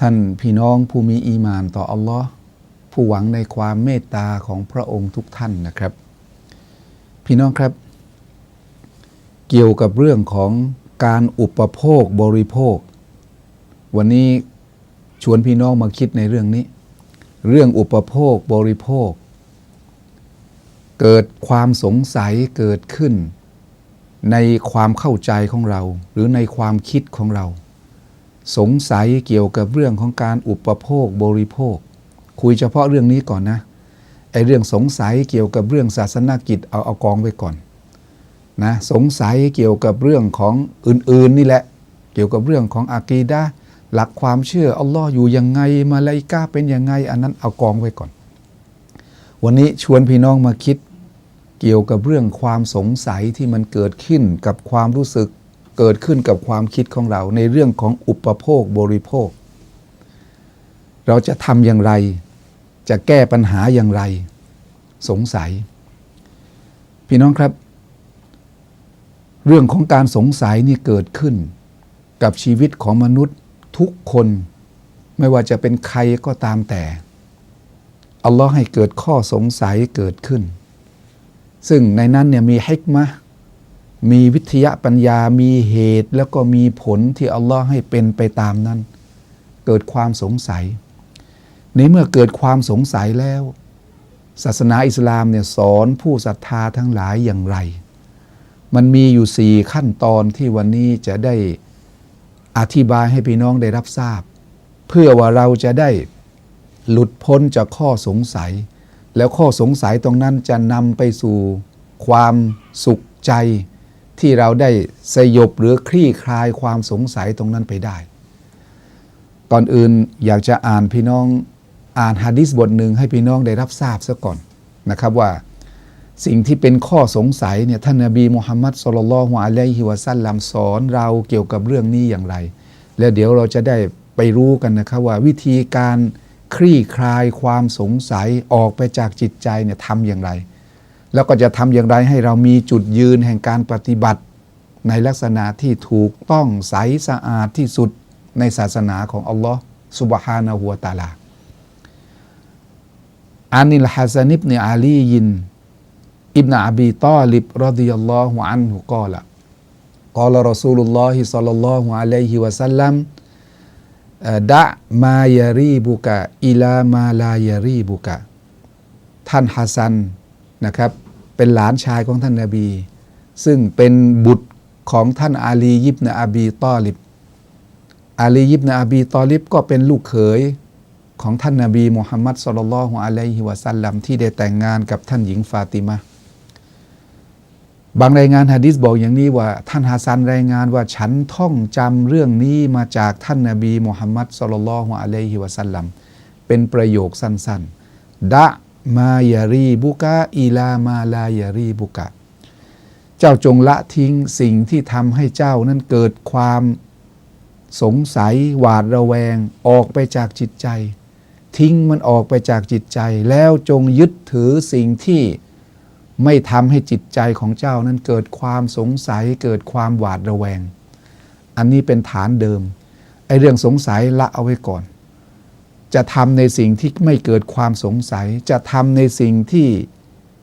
ท่านพี่น้องผู้มีอีมานต่ออัลลอฮ์ผู้หวังในความเมตตาของพระองค์ทุกท่านนะครับ พี่น้องครับ เกี่ยวกับเรื่องของการอุปโภคบริโภค วันนี้ชวนพี่น้องมาคิดในเรื่องนี้ เรื่องอุปโภคบริโภค เกิดความสงสัยเกิดขึ้น ในความเข้าใจของเรา หรือในความคิดของเรา สงสัยเกี่ยวกับเรื่องของการอุปโภคบริโภค คุยเฉพาะเรื่องนี้ก่อนนะไอเรื่องสงสัยเกี่ยวกับเรื่องศาสนากิจเอาเอากองไว้ก่อนนะสงสัยเกี่ยวกับเรื่องของอื่นๆนี่แหละ เกี่ยวกับเรื่องของอากีดะห์หลักความเชื่ออัลลอฮ์อยู่ยังไงมาลาอิกาเป็นยังไง อันนั้นเอากองไว้ก่อน วันนี้ชวนพี่น้องมาคิดเกี่ยวกับเรื่องความสงสัยที่มันเกิดขึ้นกับความรู้สึก เกิดขึ้นกับความคิดของเราในเรื่องของอุปโภคบริโภค เราจะทำอย่างไร จะแก้ปัญหาอย่างไร สงสัย พี่น้องครับ เรื่องของการสงสัยนี่เกิดขึ้น กับชีวิตของมนุษย์ทุกคน ไม่ว่าจะเป็นใครก็ตามแต่อัลลอฮ์ให้เกิดข้อสงสัยเกิดขึ้น ซึ่งในนั้นเนี่ยมีฮิกมะ มีวิทยาปัญญา มีเหตุแล้วก็มีผลที่อัลลอฮ์ให้เป็นไปตามนั้น เกิดความสงสัย ในเมื่อเกิดความสงสัยแล้ว ศาสนาอิสลามเนี่ยสอนผู้ศรัทธาทั้งหลายอย่างไร มันมีอยู่สี่ขั้นตอนที่วันนี้จะได้อธิบายให้พี่น้องได้รับทราบ เพื่อว่าเราจะได้หลุดพ้นจากข้อสงสัย แล้วข้อสงสัยตรงนั้นจะนำไปสู่ความสุขใจ ที่เราได้สยบหรือคลี่คลายความสงสัยตรงนั้นไปได้ ก่อนอื่นอยากจะอ่านพี่น้องอ่านฮะดิษบทหนึ่งให้พี่น้องได้รับทราบซะก่อนนะครับว่าสิ่งที่เป็นข้อสงสัยเนี่ยท่านนบีมุฮัมมัดสุลลัลฮวอะลัยฮิวะซัลลัมสอนเราเกี่ยวกับเรื่องนี้อย่างไร แล้วเดี๋ยวเราจะได้ไปรู้กันนะครับว่าวิธีการคลี่คลายความสงสัยออกไปจากจิตใจเนี่ยทำอย่างไร แล้วก็จะทำอย่างไรให้เรามีจุดยืนแห่งการปฏิบัติ ในลักษณะที่ถูกต้องใสสะอาดที่สุดในศาสนาของอัลลอฮ์สุบฮานะฮูวตาลาอานิลฮัสนิบเนอาลียิน อิบนาอบีตอลิบรดิยัลลอฮุอันฮุกอละกอลรอซูลุลลอฮิสัลลัลลอฮุอะลัยฮิวะสัลลัมดะมายารีบุกะอิลามาลายารีบุกะท่านฮัสซัน นะครับเป็นหลานชายของท่านนาบี ซึ่งเป็นบุตรของท่านอาลียิบนาอบีตอลิบ อาลียิบนาอบีตอลิบก็เป็นลูกเขยของท่านนาบีมุฮัมมัดสุลลัลฮุอะลัยฮิวะสัลลัมที่ได้แต่งงานกับท่านหญิงฟาติมาบางรายงานฮะดิษบอกอย่างนี้ว่า ท่านฮาซันรายงานว่าฉันท่องจำเรื่องนี้มาจากท่านนาบีมุฮัมมัดสุลลัลฮุอะลัยฮิวะสัลลัมเป็นประโยคสั้นๆดะ มายารีบุกะอีลามาลายารีบุกะ เจ้าจงละทิ้งสิ่งที่ทำให้เจ้านั้นเกิดความสงสัยหวาดระแวงออกไปจากจิตใจ ทิ้งมันออกไปจากจิตใจ แล้วจงยึดถือสิ่งที่ไม่ทำให้จิตใจของเจ้านั้นเกิดความสงสัยเกิดความหวาดระแวง อันนี้เป็นฐานเดิมไอเรื่องสงสัยละเอาไว้ก่อน จะทำในสิ่งที่ไม่เกิดความสงสัย จะทำในสิ่งที่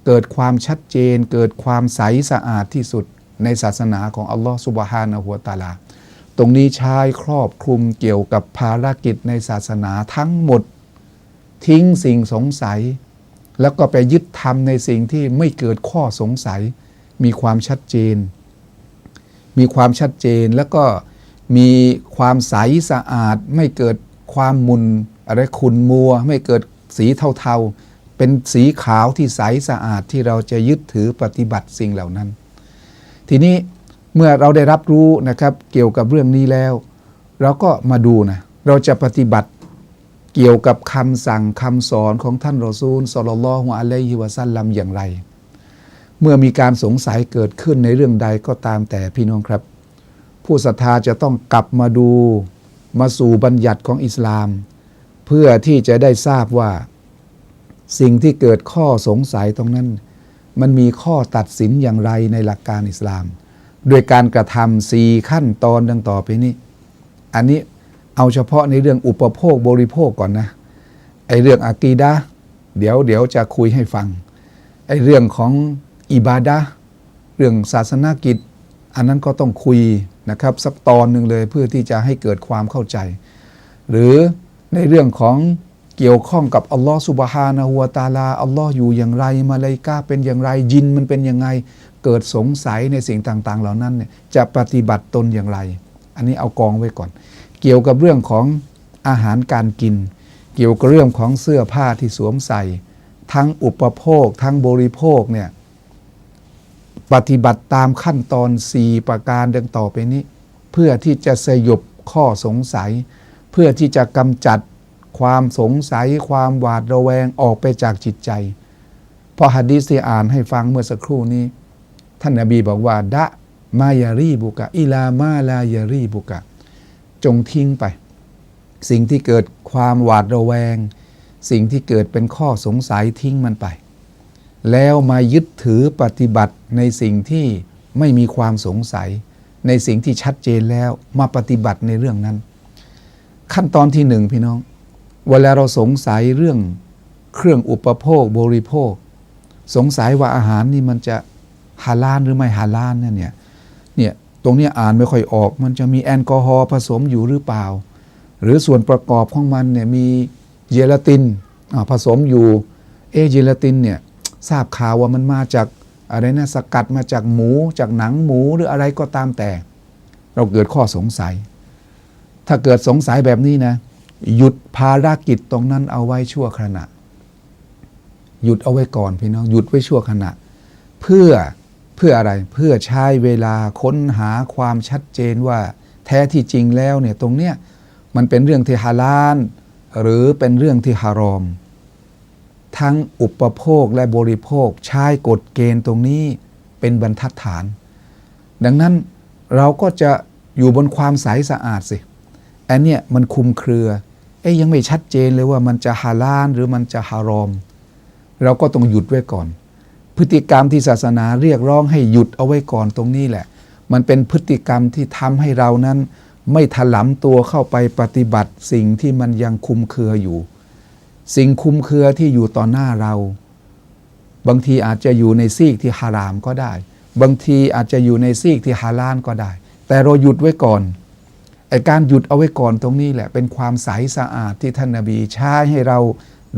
เกิดความชัดเจน เกิดความใสสะอาดที่สุดในศาสนาของอัลลอฮฺสุบฮานะฮุวตาลา ตรงนี้ใช้ครอบคลุมเกี่ยวกับภารกิจในศาสนาทั้งหมด ทิ้งสิ่งสงสัย แล้วก็ไปยึดทำในสิ่งที่ไม่เกิดข้อสงสัย มีความชัดเจน มีความชัดเจนแล้วก็มีความใสสะอาดไม่เกิดความมุน อะไรขุนมัวไม่เกิดสีเทาๆ เป็นสีขาวที่ใสสะอาดที่เราจะยึดถือปฏิบัติสิ่งเหล่านั้น ทีนี้เมื่อเราได้รับรู้นะครับเกี่ยวกับเรื่องนี้แล้ว เราก็มาดูนะเราจะปฏิบัติเกี่ยวกับคำสั่งคำสอนของท่านรอซูลสลลัลลอฮุอะลัยฮิวะซัลลัมอย่างไร เมื่อมีการสงสัยเกิดขึ้นในเรื่องใดก็ตามแต่พี่น้องครับ ผู้ศรัทธาจะต้องกลับมาดูมาสู่บัญญัติของอิสลาม เพื่อที่จะได้ทราบว่า สิ่งที่เกิดข้อสงสัยตรงนั้น มันมีข้อตัดสินอย่างไรในหลักการอิสลาม โดยการกระทำสี่ขั้นตอนดังต่อไปนี้ อันนี้เอาเฉพาะในเรื่องอุปโภคบริโภคก่อนนะไอเรื่องอากีดะเดี๋ยวเดี๋ยวจะคุยให้ฟังไอเรื่องของอิบาดะเรื่องศาสนากิจ อันนั้นก็ต้องคุยนะครับ สักตอนหนึ่งเลยเพื่อที่จะให้เกิดความเข้าใจ หรือ ในเรื่องของเกี่ยวข้องกับอัลลอฮฺสุบฮานะฮูวตาลาอัลลอฮ์อยู่อย่างไรมาเลายกาเป็นอย่างไรยินมันเป็นยังไง เกิดสงสัยในสิ่งต่าง ๆ เหล่านั้นเนี่ยจะปฏิบัติตนอย่างไร อันนี้เอากองไว้ก่อน เกี่ยวกับเรื่องของอาหารการกิน เกี่ยวกับเรื่องของเสื้อผ้าที่สวมใส่ ทั้งอุปโภค ทั้งบริโภคเนี่ยปฏิบัติตามขั้นตอน 4 ประการดังต่อไปนี้ เพื่อที่จะสยบข้อสงสัย พื่อที่จะกำจัดความสงสัยความหวาดระแวงออกไปจากจิตใจ พอหะดีษที่อ่านให้ฟังเมื่อสักครู่นี้ ท่านนบีบอกว่าดะมายารีบุกะอิลามาลายารีบุกะ จงทิ้งไป สิ่งที่เกิดความหวาดระแวง สิ่งที่เกิดเป็นข้อสงสัยทิ้งมันไป แล้วมายึดถือปฏิบัติในสิ่งที่ไม่มีความสงสัย ในสิ่งที่ชัดเจนแล้วมาปฏิบัติในเรื่องนั้น ขั้นตอนที่หนึ่งพี่น้อง เวลาเราสงสัยเรื่องเครื่องอุปโภคบริโภค สงสัยว่าอาหารนี่มันจะฮาลาลหรือไม่ฮาลาลเนี่ยเนี่ยตรงนี้อ่านไม่ค่อยออก มันจะมีแอลกอฮอล์ผสมอยู่หรือเปล่า หรือส่วนประกอบของมันเนี่ยมีเจลาตินผสมอยู่เอเจลาตินเนี่ยทราบข่าวว่ามันมาจากอะไรนะสกัดมาจากหมูจากหนังหมูหรืออะไรก็ตามแต่ เราเกิดข้อสงสัย ถ้าเกิดสงสัยแบบนี้นะ หยุดภารกิจตรงนั้นเอาไว้ชั่วขณะ หยุดเอาไว้ก่อนพี่น้อง หยุดไว้ชั่วขณะ เพื่อเพื่ออะไรเพื่อใช้เวลาค้นหาความชัดเจนว่า แท้ที่จริงแล้วเนี่ยตรงเนี้ยมันเป็นเรื่องที่ฮาลาลหรือเป็นเรื่องที่ฮารอม ทั้งอุปโภคและบริโภคใช้กฎเกณฑ์ตรงนี้เป็นบรรทัดฐาน ดังนั้นเราก็จะอยู่บนความใสสะอาดสิ อันเนี้ยมันคุมเครือเอ้ยยังไม่ชัดเจนเลยว่ามันจะฮาลาลหรือมันจะฮารอม เราก็ต้องหยุดไว้ก่อน พฤติกรรมที่ศาสนาเรียกร้องให้หยุดเอาไว้ก่อนตรงนี้แหละ มันเป็นพฤติกรรมที่ทำให้เรานั้น ไม่ถลำตัวเข้าไปปฏิบัติ สิ่งที่มันยังคุมเครืออยู่ สิ่งคุมเครือที่อยู่ต่อหน้าเรา บางทีอาจจะอยู่ในซีกที่ฮารามก็ได้ บางทีอาจจะอยู่ในซีกที่ฮาลาลก็ได้ แต่เราหยุดไว้ก่อน ไอการหยุดเอาไว้ก่อนตรงนี้แหละ เป็นความใสสะอาดที่ท่านนาบีใช้ให้เรา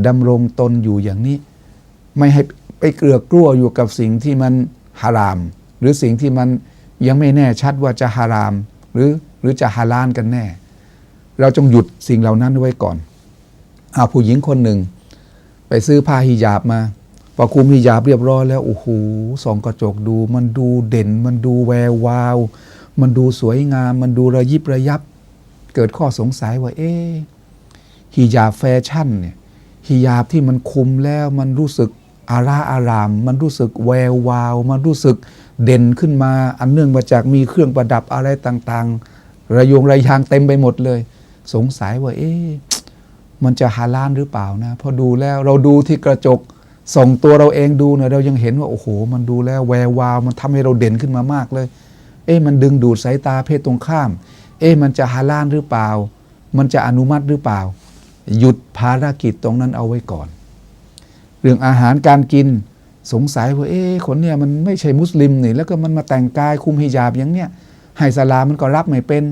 ดำรงตนอยู่อย่างนี้ ไม่ให้ไปเกลือกลัวอยู่กับสิ่งที่มันฮาราม หรือสิ่งที่มันยังไม่แน่ชัดว่าจะฮาราม หรือหรือจะฮาลาลกันแน่ เราจงหยุดสิ่งเหล่านั้นไว้ก่อนอาผู้หญิงคนหนึ่ง ไปซื้อผ้าฮิญาบมาพอคุมฮิญาบเรียบร้อยแล้วโอ้โหส่องกระจกดู มันดูเด่นมันดูแวววาว มันดูสวยงาม มันดูระยิบระยับ เกิดข้อสงสัยว่า เอ๊ะฮิญาบแฟชั่นเนี่ยฮิญาบที่มันคุมแล้วมันรู้สึกอาราอาราม มันรู้สึกแวววาว มันรู้สึกเด่นขึ้นมา อันเนื่องมาจากมีเครื่องประดับอะไรต่างๆ ระยงระยางเต็มไปหมดเลย สงสัยว่า เอ๊ะมันจะฮาลาลหรือเปล่านะ พอดูแล้วเราดูที่กระจกส่องตัวเราเองดูเนี่ยเรายังเห็นว่า โอ้โห มันดูแล้วแวววาว มันทำให้เราเด่นขึ้นมามากเลย เอ๊ะมันดึงดูดสายตาเพศตรงข้าม เอ๊ะมันจะฮาลาลหรือเปล่า มันจะอนุมัติหรือเปล่า หยุดภารกิจตรงนั้นเอาไว้ก่อน เรื่องอาหารการกินสงสัยว่าเอ๊ะคนเนี่ยมันไม่ใช่มุสลิมนี่แล้วก็มันมาแต่งกายคุมฮิญาบอย่างเนี้ยให้สลามันก็รับไม่เป็น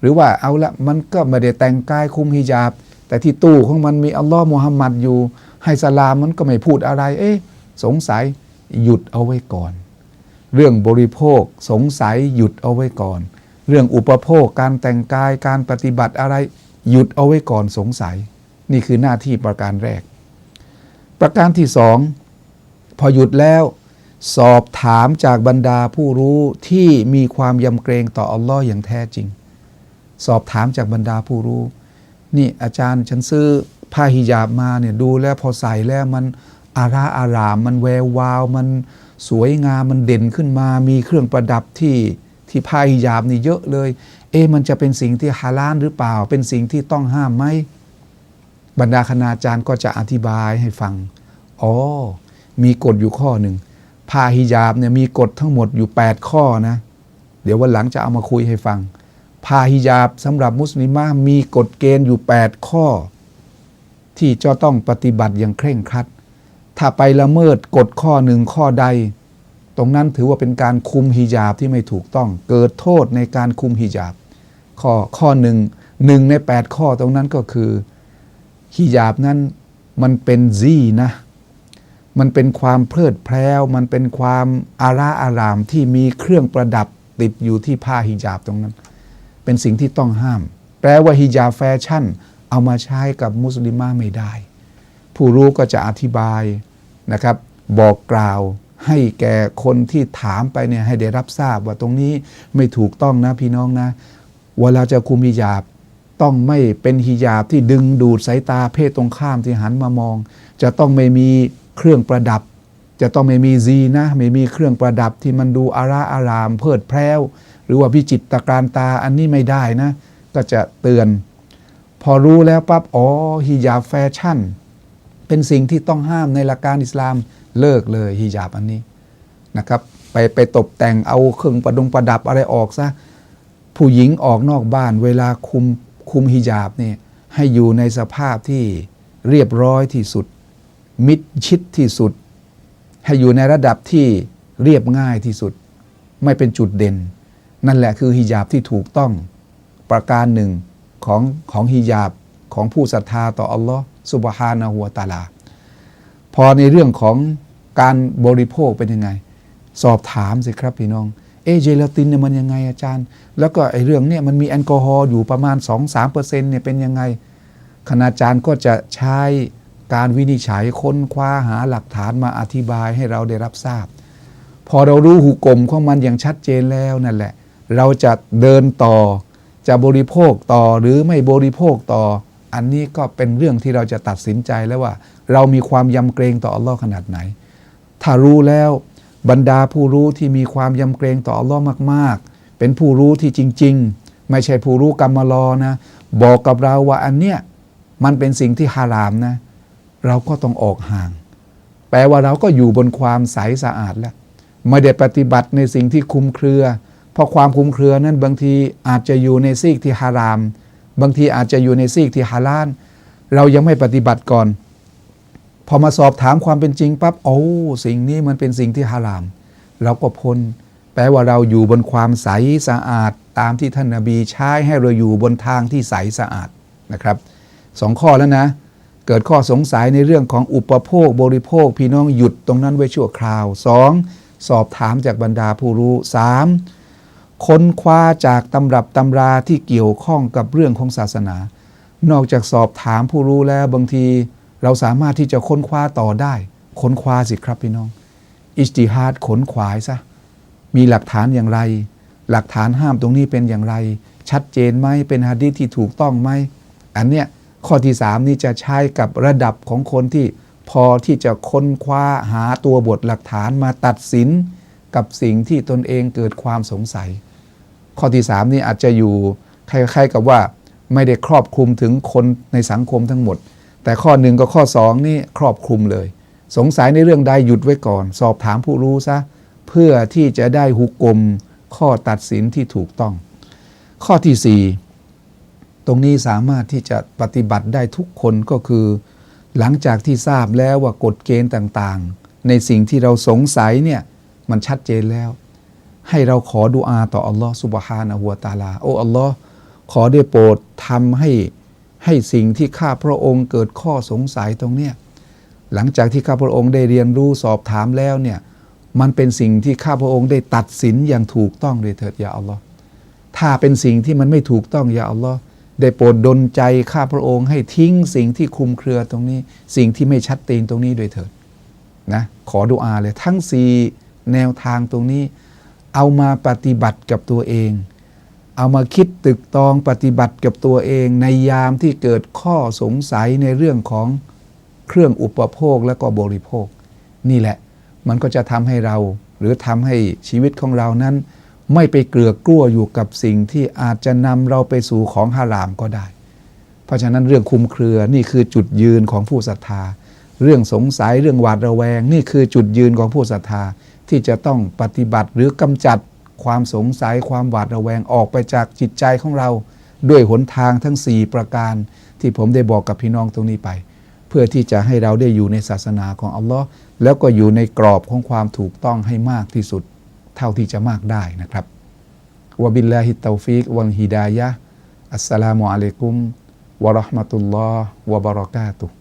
หรือว่าเอาละมันก็ไม่ได้แต่งกายคุมฮิญาบ แต่ที่ตู้ของมันมีอัลลอฮ์มุฮัมมัดอยู่ ให้สลามมันก็ไม่พูดอะไร เอ๊ะสงสัยหยุดเอาไว้ก่อน เรื่องบริโภคสงสัยหยุดเอาไว้ก่อน เรื่องอุปโภคการแต่งกายการปฏิบัติอะไรหยุดเอาไว้ก่อนสงสัย นี่คือหน้าที่ประการแรก ประการที่สองพอหยุดแล้ว สอบถามจากบรรดาผู้รู้ที่มีความยำเกรงต่ออัลลอฮ์อย่างแท้จริง สอบถามจากบรรดาผู้รู้ นี่อาจารย์ฉันซื้อผ้าฮิญาบมาเนี่ยดูแล้วพอใส่แล้วมันอาราอารามมันแวววาวมัน สวยงามมันเด่นขึ้นมา มีเครื่องประดับที่ที่ผ้าฮิญาบนี่เยอะเลย เอ๊มันจะเป็นสิ่งที่ฮาลาลหรือเปล่า เป็นสิ่งที่ต้องห้ามไหมบรรดาคณาจารย์ก็จะอธิบายให้ฟัง อ๋อ มีกฎอยู่ข้อหนึ่งผ้าฮิญาบเนี่ยมีกฎทั้งหมดอยู่ 8 ข้อนะ เดี๋ยววันหลังจะเอามาคุยให้ฟังผ้าฮิญาบสำหรับมุสลิมมีกฎเกณฑ์อยู่ 8 ข้อ ที่จะต้องปฏิบัติอย่างเคร่งครัด ถ้าไปละเมิดกฎข้อหนึ่งข้อใด ตรงนั้นถือว่าเป็นการคุมฮิญาบที่ไม่ถูกต้อง เกิดโทษในการคุมฮิญาบ ข้อข้อหนึ่งหนึ่งใน 8 ข้อตรงนั้นก็คือฮิญาบนั้นมันเป็นซีนะ มันเป็นความเพลิดเพลวมันเป็นความอาราอารามที่มีเครื่องประดับติดอยู่ที่ผ้าฮิญาบตรงนั้น เป็นสิ่งที่ต้องห้าม แปลว่าฮิญาบแฟชั่น เอามาใช้กับมุสลิมาไม่ได้ ผู้รู้ก็จะอธิบายนะครับ บอกกล่าวให้แก่คนที่ถามไปเนี่ยให้ได้รับทราบว่าตรงนี้ไม่ถูกต้องนะพี่น้องนะ เวลาจะคุมฮิญาบต้องไม่เป็นฮิญาบที่ดึงดูดสายตาเพศตรงข้ามที่หันมามอง จะต้องไม่มีเครื่องประดับ จะต้องไม่มีซีนะ ไม่มีเครื่องประดับที่มันดูอาราอาราม เพลิดเพลิวหรือว่าพิจิตรการตาอันนี้ไม่ได้นะ ก็จะเตือน พอรู้แล้วปั๊บอ๋อฮิญาบแฟชั่น เป็นสิ่งที่ต้องห้ามในหลักการอิสลามเลิกเลยฮิญาบอันนี้นะครับ ไปไปตกแต่งเอาเครื่องประดงประดับอะไรออกซะผู้หญิงออกนอกบ้าน เวลาคุมคุมฮิญาบเนี่ยให้อยู่ในสภาพที่เรียบร้อยที่สุด มิดชิดที่สุด ให้อยู่ในระดับที่เรียบง่ายที่สุด ไม่เป็นจุดเด่น นั่นแหละคือฮิญาบที่ถูกต้องประการหนึ่งของของฮิญาบของผู้ศรัทธาต่ออัลลอฮ์ สุบฮานะฮูวตาลา พอในเรื่องของการบริโภคเป็นยังไง สอบถามสิครับพี่น้อง เอเจลาตินเนี่ยมันยังไงอาจารย์ แล้วก็ไอ้เรื่องเนี่ยมันมีแอลกอฮอล์อยู่ประมาณ 2-3%เนี่ยเป็นยังไงคณาจารย์ก็จะใช้การวินิจฉัยค้นคว้าหาหลักฐานมาอธิบายให้เราได้รับทราบ พอเรารู้หุกกลมของมันอย่างชัดเจนแล้วนั่นแหละ เราจะเดินต่อจะบริโภคต่อหรือไม่บริโภคต่อ อันนี้ก็เป็นเรื่องที่เราจะตัดสินใจแล้วว่า เรามีความยำเกรงต่ออัลลอฮ์ขนาดไหน ถ้ารู้แล้วบรรดาผู้รู้ที่มีความยำเกรงต่ออัลลอฮ์มากๆ เป็นผู้รู้ที่จริง ๆ ไม่ใช่ผู้รู้กรรมลอนะ บอกกับเราว่าอันเนี้ยมันเป็นสิ่งที่ฮารามนะ เราก็ต้องออกห่าง แปลว่าเราก็อยู่บนความใสสะอาดแล้วไม่ได้ปฏิบัติในสิ่งที่คลุมเครือ เพราะความคลุมเครือนั้นบางทีอาจจะอยู่ในซีกที่ฮาราม บางทีอาจจะอยู่ในซีกที่ฮาลาลเรายังไม่ปฏิบัติก่อน พอมาสอบถามความเป็นจริงปั๊บโอ้สิ่งนี้มันเป็นสิ่งที่ฮาราม เราก็พ้นแปลว่าเราอยู่บนความใสสะอาด ตามที่ท่านนาบีใช้ให้เราอยู่บนทางที่ใสสะอาดนะครับสองข้อแล้วนะ เกิดข้อสงสัยในเรื่องของอุปโภคบริโภค พี่น้องหยุดตรงนั้นไว้ชั่วคราวสองสอบถามจากบรรดาผู้รู้สาม ค้นคว้าจากตำรับตำราที่เกี่ยวข้องกับเรื่องของศาสนา นอกจากสอบถามผู้รู้แล้วบางทีเราสามารถที่จะค้นคว้าต่อได้ ค้นคว้าสิครับพี่น้อง อิจติฮาดขนขวายซะ มีหลักฐานอย่างไร หลักฐานห้ามตรงนี้เป็นอย่างไร ชัดเจนไหมเป็นฮะดีษที่ถูกต้องไหม อันเนี้ยข้อที่สามนี่จะใช้กับระดับของคนที่พอที่จะค้นคว้าหาตัวบทหลักฐานมาตัดสิน กับสิ่งที่ตนเองเกิดความสงสัย ข้อที่สามนี่อาจจะอยู่คล้ายๆกับว่าไม่ได้ครอบคลุมถึงคนในสังคมทั้งหมด แต่ข้อหนึ่งกับข้อสองนี่ครอบคลุมเลย สงสัยในเรื่องใดหยุดไว้ก่อน สอบถามผู้รู้ซะเพื่อที่จะได้หุกกลมข้อตัดสินที่ถูกต้อง ข้อที่สี่ตรงนี้สามารถที่จะปฏิบัติได้ทุกคนก็คือ หลังจากที่ทราบแล้วว่ากฎเกณฑ์ต่างๆ ในสิ่งที่เราสงสัยเนี่ย มันชัดเจนแล้ว ให้เราขอดุอาต่ออัลลอฮ์สุบฮานะฮูวตาลา โอ้อัลลอฮ์ขอได้โปรดทำให้ให้สิ่งที่ข้าพระองค์เกิดข้อสงสัยตรงเนี้ยหลังจากที่ข้าพระองค์ได้เรียนรู้สอบถามแล้วเนี่ยมันเป็นสิ่งที่ข้าพระองค์ได้ตัดสินอย่างถูกต้องเลยเถิดยาอัลลอฮ์ถ้าเป็นสิ่งที่มันไม่ถูกต้องยาอัลลอฮ์ได้โปรดดลใจข้าพระองค์ให้ทิ้งสิ่งที่คุมเครือตรงนี้ สิ่งที่ไม่ชัดเจนตรงนี้ด้วยเถิดนะขอดุอาเลยทั้งสี่ แนวทางตรงนี้ เอามาปฏิบัติกับตัวเอง เอามาคิดตึกตองปฏิบัติกับตัวเอง ในยามที่เกิดข้อสงสัยในเรื่องของเครื่องอุปโภคและก็บริโภค นี่แหละมันก็จะทำให้เรา หรือทำให้ชีวิตของเรานั้น ไม่ไปเกลือกกลัวอยู่กับสิ่งที่อาจจะนำเราไปสู่ของฮารามก็ได้ เพราะฉะนั้นเรื่องคุมเครือนี่คือจุดยืนของผู้ศรัทธา เรื่องสงสัยเรื่องหวาดระแวง นี่คือจุดยืนของผู้ศรัทธา ที่จะต้องปฏิบัติหรือกำจัดความสงสัยความหวาดระแวงออกไปจากจิตใจของเรา ด้วยหนทางทั้ง 4 ประการ ที่ผมได้บอกกับพี่น้องตรงนี้ไป เพื่อที่จะให้เราได้อยู่ในศาสนาของอัลลอฮ์แล้วก็อยู่ในกรอบของความถูกต้องให้มากที่สุด เท่าที่จะมากได้นะครับวะบิลลาฮิตตอฟิกวัลฮิดายะอัสสลามุอะลัยกุมวะราะห์มะตุลลอฮ์วะบะเราะกาตุฮ์